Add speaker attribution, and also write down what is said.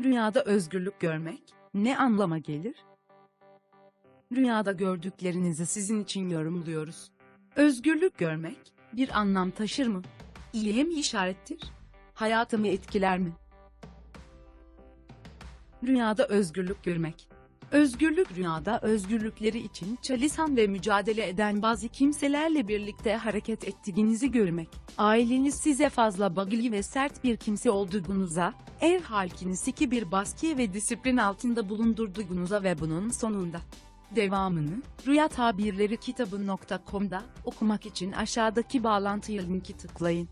Speaker 1: Rüyada özgürlük görmek ne anlama gelir? Rüyada gördüklerinizi sizin için yorumluyoruz. Özgürlük görmek bir anlam taşır mı? İyiye mi işarettir? Hayatımı etkiler mi? Rüyada özgürlük görmek. Özgürlük rüyada özgürlükleri için çalışan ve mücadele eden bazı kimselerle birlikte hareket ettiğinizi görmek. Aileniz size fazla bagili ve sert bir kimse olduğunuza, ev halkinizi bir baskı ve disiplin altında bulundurduğunuza ve bunun sonunda devamını Rüya Tabirleri kitabı.com'da okumak için aşağıdaki bağlantıya linki tıklayın.